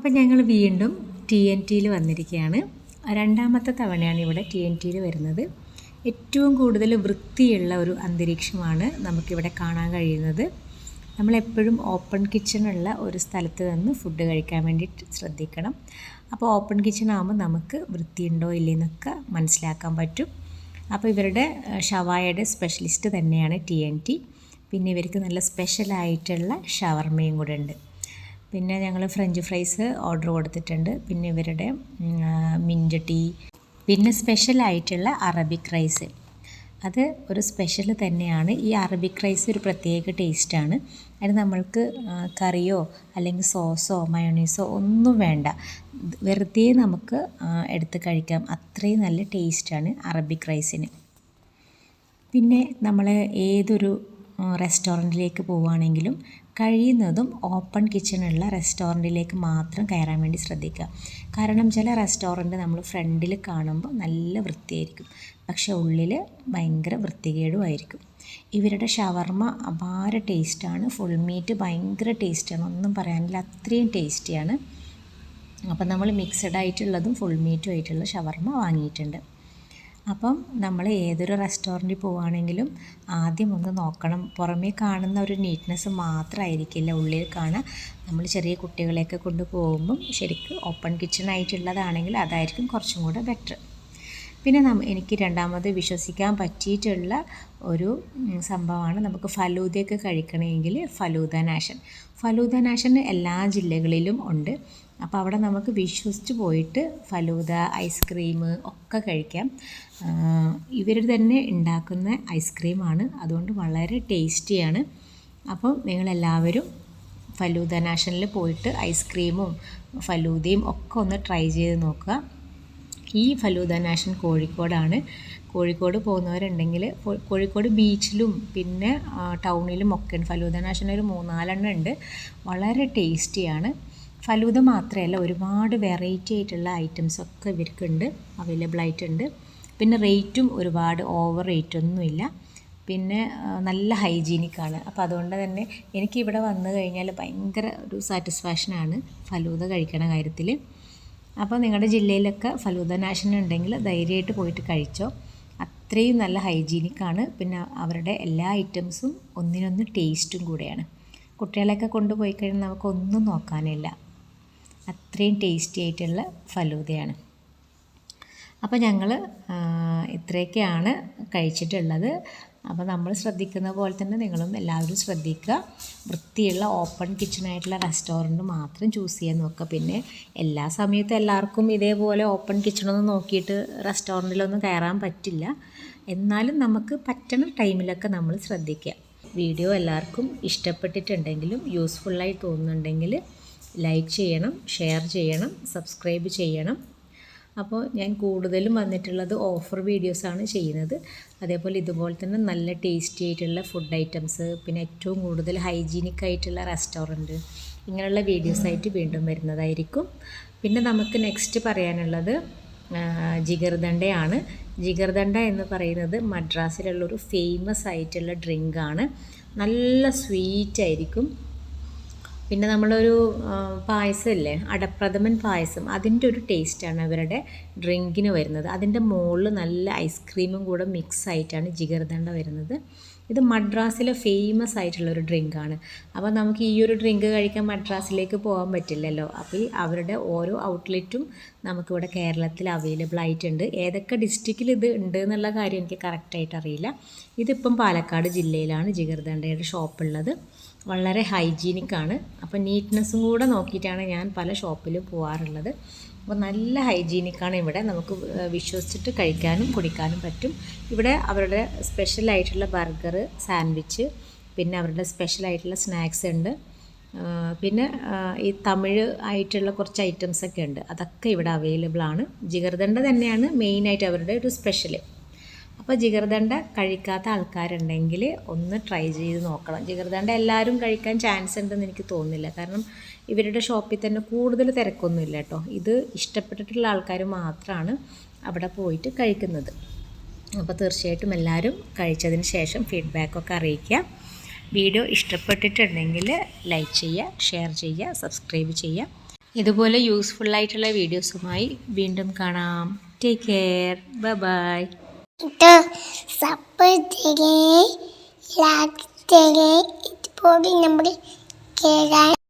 അപ്പം ഞങ്ങൾ വീണ്ടും ടി എൻ ടിയിൽ വന്നിരിക്കുകയാണ്. രണ്ടാമത്തെ തവണയാണ് ഇവിടെ ടി എൻ ടിയിൽ വരുന്നത്. ഏറ്റവും കൂടുതൽ വൃത്തിയുള്ള ഒരു അന്തരീക്ഷമാണ് നമുക്കിവിടെ കാണാൻ കഴിയുന്നത്. നമ്മളെപ്പോഴും ഓപ്പൺ കിച്ചണുള്ള ഒരു സ്ഥലത്ത് നിന്ന് ഫുഡ് കഴിക്കാൻ വേണ്ടിയിട്ട് ശ്രദ്ധിക്കണം. അപ്പോൾ ഓപ്പൺ കിച്ചൺ ആകുമ്പോൾ നമുക്ക് വൃത്തിയുണ്ടോ ഇല്ലെന്നൊക്കെ മനസ്സിലാക്കാൻ പറ്റും. അപ്പോൾ ഇവരുടെ ഷവായയുടെ സ്പെഷ്യലിസ്റ്റ് തന്നെയാണ് ടി എൻ ടി പിന്നെ ഇവർക്ക് നല്ല സ്പെഷ്യലായിട്ടുള്ള ഷവർമയും കൂടെ ഉണ്ട്. പിന്നെ ഞങ്ങൾ ഫ്രഞ്ച് ഫ്രൈസ് ഓർഡർ കൊടുത്തിട്ടുണ്ട്. പിന്നെ ഇവരുടെ മിന്റ് ടീ പിന്നെ സ്പെഷ്യലായിട്ടുള്ള അറബിക് റൈസ് അത് ഒരു സ്പെഷ്യൽ തന്നെയാണ്. ഈ അറബിക് റൈസ് ഒരു പ്രത്യേക ടേസ്റ്റാണ് അതിന് നമ്മൾക്ക് കറിയോ അല്ലെങ്കിൽ സോസോ മയോണീസോ ഒന്നും വേണ്ട. വെറുതെ നമുക്ക് എടുത്ത് കഴിക്കാം. അത്രയും നല്ല ടേസ്റ്റാണ് അറബിക് റൈസിന് പിന്നെ നമ്മൾ ഏതൊരു റെസ്റ്റോറന്റിലേക്ക് പോവുകയാണെങ്കിലും കഴിയുന്നതും ഓപ്പൺ കിച്ചണുള്ള റെസ്റ്റോറന്റിലേക്ക് മാത്രം കയറാൻ വേണ്ടി ശ്രദ്ധിക്കുക. കാരണം ചില റെസ്റ്റോറന്റ് നമ്മൾ ഫ്രണ്ടിൽ കാണുമ്പോൾ നല്ല വൃത്തിയായിരിക്കും. പക്ഷേ ഉള്ളിൽ ഭയങ്കര വൃത്തികേടും ആയിരിക്കും ഇവരുടെ ഷവർമ്മ അപാര ടേസ്റ്റാണ് ഫുൾ മീറ്റ് ഭയങ്കര ടേസ്റ്റാണ് ഒന്നും പറയാനില്ല അത്രയും ടേസ്റ്റിയാണ് അപ്പം നമ്മൾ മിക്സഡ് ആയിട്ടുള്ളതും ഫുൾ മീറ്റും ആയിട്ടുള്ള ഷവർമ്മ വാങ്ങിയിട്ടുണ്ട്. അപ്പം നമ്മൾ ഏതൊരു റെസ്റ്റോറന്റിൽ പോവുകയാണെങ്കിലും ആദ്യം ഒന്ന് നോക്കണം. പുറമേ കാണുന്ന ഒരു നീറ്റ്നെസ് മാത്രമായിരിക്കില്ല ഉള്ളിൽ കാണുക. നമ്മൾ ചെറിയ കുട്ടികളെയൊക്കെ കൊണ്ട് പോകുമ്പം ശരിക്കും ഓപ്പൺ കിച്ചൺ ആയിട്ടുള്ളതാണെങ്കിൽ അതായിരിക്കും കുറച്ചും കൂടെ ബെറ്റർ പിന്നെ നമ്മ എനിക്ക് രണ്ടാമത് വിശ്വസിക്കാൻ പറ്റിയിട്ടുള്ള ഒരു സംഭവമാണ് നമുക്ക് ഫലൂദയൊക്കെ കഴിക്കണമെങ്കിൽ ഫലൂദ നാഷൻ ഫലൂദ നാഷൻ എല്ലാ ജില്ലകളിലും ഉണ്ട്. അപ്പോൾ അവിടെ നമുക്ക് വിശ്വസിച്ച് പോയിട്ട് ഫലൂദ ഐസ്ക്രീം ഒക്കെ കഴിക്കാം. ഇവർ തന്നെ ഉണ്ടാക്കുന്ന ഐസ്ക്രീമാണ് അതുകൊണ്ട് വളരെ ടേസ്റ്റിയാണ് അപ്പം നിങ്ങളെല്ലാവരും ഫലൂദ നാഷനിൽ പോയിട്ട് ഐസ്ക്രീമും ഫലൂദയും ഒക്കെ ഒന്ന് ട്രൈ ചെയ്ത് നോക്കുക. ഈ ഫലൂദ നാഷൻ കോഴിക്കോടാണ്. കോഴിക്കോട് പോകുന്നവരുണ്ടെങ്കിൽ കോഴിക്കോട് ബീച്ചിലും പിന്നെ ടൗണിലും ഒക്കെ ഫലൂദ നാഷൻ ഒരു മൂന്നാലെണ്ണം ഉണ്ട്. വളരെ ടേസ്റ്റിയാണ്. ഫലൂദ മാത്രമല്ല ഒരുപാട് വെറൈറ്റി ആയിട്ടുള്ള ഐറ്റംസ് ഒക്കെ ഇവർക്കുണ്ട് അവൈലബിൾ ആയിട്ടുണ്ട്. പിന്നെ റേറ്റും ഒരുപാട് ഓവർ റേറ്റ് ഒന്നുമില്ല പിന്നെ നല്ല ഹൈജീനിക്കാണ് അപ്പോൾ അതുകൊണ്ട് തന്നെ എനിക്ക് ഇവിടെ വന്നു കഴിഞ്ഞാൽ ഭയങ്കര ഒരു സാറ്റിസ്ഫാക്ഷനാണ് ഫലൂദ കഴിക്കണ കാര്യത്തിൽ. അപ്പോൾ നിങ്ങളുടെ ജില്ലയിലൊക്കെ ഫലൂദ നാഷൻ ഉണ്ടെങ്കിൽ ധൈര്യമായിട്ട് പോയിട്ട് കഴിച്ചോ. അത്രയും നല്ല ഹൈജീനിക്കാണ് പിന്നെ അവരുടെ എല്ലാ ഐറ്റംസും ഒന്നിനൊന്ന് ടേസ്റ്റും കൂടെയാണ്. കുട്ടികളെയൊക്കെ കൊണ്ടുപോയി കഴിഞ്ഞാൽ നമുക്കൊന്നും നോക്കാനില്ല. അത്രയും ടേസ്റ്റി ആയിട്ടുള്ള ഫലൂദയാണ്. അപ്പോൾ ഞങ്ങൾ ഇത്രയൊക്കെയാണ് കഴിച്ചിട്ടുള്ളത്. അപ്പോൾ നമ്മൾ ശ്രദ്ധിക്കുന്ന പോലെ തന്നെ നിങ്ങളും എല്ലാവരും ശ്രദ്ധിക്കുക. വൃത്തിയുള്ള ഓപ്പൺ കിച്ചണായിട്ടുള്ള റെസ്റ്റോറന്റ് മാത്രം ചൂസ് ചെയ്യാൻ നോക്കുക. പിന്നെ എല്ലാ സമയത്തും എല്ലാവർക്കും ഇതേപോലെ ഓപ്പൺ കിച്ചണൊന്നും നോക്കിയിട്ട് റെസ്റ്റോറന്റിലൊന്നും കയറാൻ പറ്റില്ല. എന്നാലും നമുക്ക് പറ്റണ ടൈമിലൊക്കെ നമ്മൾ ശ്രദ്ധിക്കുക. വീഡിയോ എല്ലാവർക്കും ഇഷ്ടപ്പെട്ടിട്ടുണ്ടെങ്കിലും യൂസ്ഫുള്ളായി തോന്നുന്നുണ്ടെങ്കിൽ ലൈക്ക് ചെയ്യണം ഷെയർ ചെയ്യണം സബ്സ്ക്രൈബ് ചെയ്യണം. അപ്പോൾ ഞാൻ കൂടുതലും വന്നിട്ടുള്ളത് ഓഫർ വീഡിയോസാണ് ചെയ്യുന്നത്. അതേപോലെ ഇതുപോലെ തന്നെ നല്ല ടേസ്റ്റി ആയിട്ടുള്ള ഫുഡ് ഐറ്റംസ് പിന്നെ ഏറ്റവും കൂടുതൽ ഹൈജീനിക് ആയിട്ടുള്ള റെസ്റ്റോറന്റ് ഇങ്ങനെയുള്ള വീഡിയോസായിട്ട് വീണ്ടും വരുന്നതായിരിക്കും. പിന്നെ നമുക്ക് നെക്സ്റ്റ് പറയാനുള്ളത് ജിഗർദണ്ഡയാണ്. ജിഗർദണ്ഡ എന്ന് പറയുന്നത് മദ്രാസിലുള്ളൊരു ഫേമസ് ആയിട്ടുള്ള ഡ്രിങ്കാണ് നല്ല സ്വീറ്റ് ആയിരിക്കും. പിന്നെ നമ്മളൊരു പായസമില്ലേ? അടപ്രഥമൻ പായസം. അതിന്റെ ഒരു ടേസ്റ്റാണ് ഇവരുടെ ഡ്രിങ്കിന് വരുന്നത്. അതിന്റെ മുകളിൽ നല്ല ഐസ്ക്രീമും കൂടെ മിക്സ് ആയിട്ടാണ് ജിഗർദണ്ട വരുന്നത്. ഇത് മദ്രാസിലെ ഫേമസ് ആയിട്ടുള്ള ഒരു ഡ്രിങ്കാണ്. അപ്പോൾ നമുക്ക് ഈ ഒരു ഡ്രിങ്ക് കഴിക്കാൻ മദ്രാസിലേക്ക് പോകാൻ പറ്റില്ലല്ലോ. അപ്പോൾ അവരുടെ ഓരോ ഔട്ട്ലെറ്റും നമുക്കിവിടെ കേരളത്തിൽ അവൈലബിൾ ആയിട്ടുണ്ട്. ഏതൊക്കെ ഡിസ്ട്രിക്റ്റിൽ ഇത് ഉണ്ട് എന്നുള്ള കാര്യം എനിക്ക് കറക്റ്റായിട്ട് അറിയില്ല. ഇതിപ്പം പാലക്കാട് ജില്ലയിലാണ് ജിഗർദണ്ടയുടെ ഷോപ്പ് ഉള്ളത് വളരെ ഹൈജീനിക്കാണ് അപ്പോൾ നീറ്റ്നെസ്സും കൂടെ നോക്കിയിട്ടാണ് ഞാൻ പല ഷോപ്പിലും പോകാറുള്ളത് അപ്പോൾ നല്ല ഹൈജീനിക്കാണ് ഇവിടെ. നമുക്ക് വിശ്വസിച്ചിട്ട് കഴിക്കാനും കുടിക്കാനും പറ്റും. ഇവിടെ അവരുടെ സ്പെഷ്യലായിട്ടുള്ള ബർഗർ സാൻഡ്വിച്ച് പിന്നെ അവരുടെ സ്പെഷ്യലായിട്ടുള്ള സ്നാക്സ് ഉണ്ട്. പിന്നെ ഈ തമിഴ് ആയിട്ടുള്ള കുറച്ച് ഐറ്റംസ് ഒക്കെ ഉണ്ട്. അതൊക്കെ ഇവിടെ അവൈലബിൾ ആണ്. ജിഗർദണ്ഡ തന്നെയാണ് മെയിനായിട്ട് അവരുടെ ഒരു സ്പെഷ്യൽ അപ്പോൾ ജിഗർദണ്ട കഴിക്കാത്ത ആൾക്കാരുണ്ടെങ്കിൽ ഒന്ന് ട്രൈ ചെയ്ത് നോക്കണം. ജിഗർദണ്ട എല്ലാവരും കഴിക്കാൻ ചാൻസ് ഉണ്ടെന്ന് എനിക്ക് തോന്നുന്നില്ല. കാരണം ഇവരുടെ ഷോപ്പിൽ തന്നെ കൂടുതൽ തിരക്കൊന്നുമില്ല കേട്ടോ. ഇത് ഇഷ്ടപ്പെട്ടിട്ടുള്ള ആൾക്കാർ മാത്രമാണ് അവിടെ പോയിട്ട് കഴിക്കുന്നത്. അപ്പോൾ തീർച്ചയായിട്ടും എല്ലാവരും കഴിച്ചതിന് ശേഷം ഫീഡ്ബാക്കൊക്കെ അറിയിക്കുക. വീഡിയോ ഇഷ്ടപ്പെട്ടിട്ടുണ്ടെങ്കിൽ ലൈക്ക് ചെയ്യുക ഷെയർ ചെയ്യുക സബ്സ്ക്രൈബ് ചെയ്യുക. ഇതുപോലെ യൂസ്ഫുള്ളായിട്ടുള്ള വീഡിയോസുമായി വീണ്ടും കാണാം. ടേക്ക് കെയർ ബൈ ബൈ ഇത് സപ്പോർട്ട് ചെയ്യേ ലൈക്ക് ചെയ്യേ ഇതുപോലെ നമ്മുടെ കേൾക്കാൻ